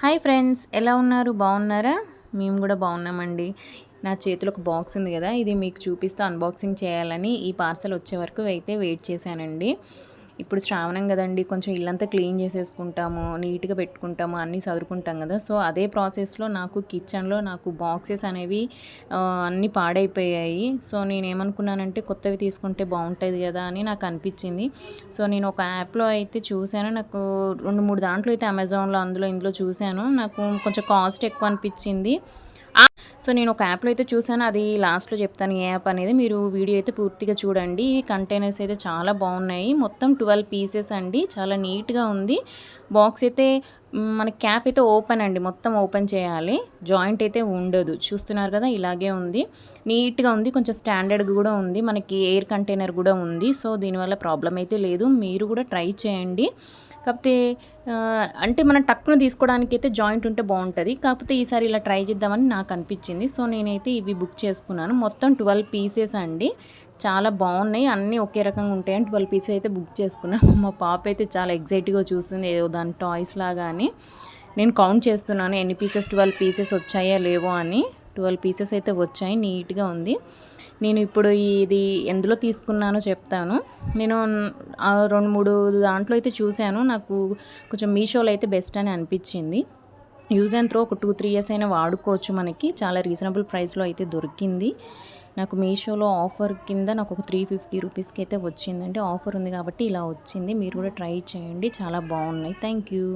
Hi friends ఎలా ఉన్నారు? బాగున్నారా? మేము కూడా బాగున్నామండి. నా చేతిలో ఒక బాక్స్ ఉంది కదా ఇది మీకు చూపిస్తూ అన్బాక్సింగ్ చేయాలని ఈ పార్సల్ వచ్చే వరకు అయితే వెయిట్ చేశానండి. ఇప్పుడు శ్రావణం కదండి కొంచెం ఇల్లంతా క్లీన్ చేసేసుకుంటాము నీట్గా పెట్టుకుంటాము అన్నీ చదువుకుంటాం కదా. సో అదే ప్రాసెస్లో నాకు కిచెన్లో నాకు బాక్సెస్ అనేవి అన్నీ పాడైపోయాయి. సో నేను ఏమనుకున్నానంటే కొత్తవి తీసుకుంటే బాగుంటుంది కదా అని నాకు అనిపించింది. సో నేను ఒక యాప్లో అయితే చూశాను. నాకు రెండు మూడు దాంట్లో అయితే అమెజాన్లో అందులో ఇందులో చూశాను. నాకు కొంచెం కాస్ట్ ఎక్కువ అనిపించింది. సో నేను ఒక యాప్లో అయితే చూసాను అది లాస్ట్లో చెప్తాను. ఏ యాప్ అనేది మీరు వీడియో అయితే పూర్తిగా చూడండి. ఈ కంటైనర్స్ అయితే చాలా బాగున్నాయి. మొత్తం ట్వెల్వ్ పీసెస్ అండి. చాలా నీట్గా ఉంది. బాక్స్ అయితే మన క్యాప్ అయితే ఓపెన్ అండి. మొత్తం ఓపెన్ చేయాలి. జాయింట్ అయితే ఉండదు. చూస్తున్నారు కదా ఇలాగే ఉంది. నీట్గా ఉంది. కొంచెం స్టాండర్డ్ కూడా ఉంది. మనకి ఎయిర్ కంటైనర్ కూడా ఉంది. సో దీనివల్ల ప్రాబ్లం అయితే లేదు. మీరు కూడా ట్రై చేయండి. కాకపోతే అంటే మనం టక్కున తీసుకోవడానికి అయితే జాయింట్ ఉంటే బాగుంటుంది. కాకపోతే ఈసారి ఇలా ట్రై చేద్దామని నాకు అనిపించింది. సో నేనైతే ఇవి బుక్ చేసుకున్నాను. మొత్తం ట్వెల్వ్ పీసెస్ అండి. చాలా బాగున్నాయి. అన్నీ ఒకే రకంగా ఉంటాయని ట్వెల్వ్ పీసెస్ అయితే బుక్ చేసుకున్నాను. మా పాప అయితే చాలా ఎగ్జైట్గా చూస్తుంది. ఏదో దాని టాయ్స్ లాగా అని. నేను కౌంట్ చేస్తున్నాను. ఎన్ని పీసెస్ ట్వెల్వ్ పీసెస్ వచ్చాయా లేవో అని. ట్వెల్వ్ పీసెస్ అయితే వచ్చాయి. నీట్గా ఉంది. నేను ఇప్పుడు ఇది ఎందులో తీసుకున్నానో చెప్తాను. నేను రెండు మూడు దాంట్లో అయితే చూశాను. నాకు కొంచెం మీషోలో అయితే బెస్ట్ అని అనిపించింది. యూజ్ అండ్ త్రో ఒక టూ త్రీ ఇయర్స్ అయినా వాడుకోవచ్చు మనకి. చాలా రీజనబుల్ ప్రైస్లో అయితే దొరికింది. నాకు మీషోలో ఆఫర్ కింద నాకు ఒక త్రీ ఫిఫ్టీ రూపీస్కి అయితే వచ్చిందంటే ఆఫర్ ఉంది కాబట్టి ఇలా వచ్చింది. మీరు కూడా ట్రై చేయండి. చాలా బాగున్నాయి. Thank you.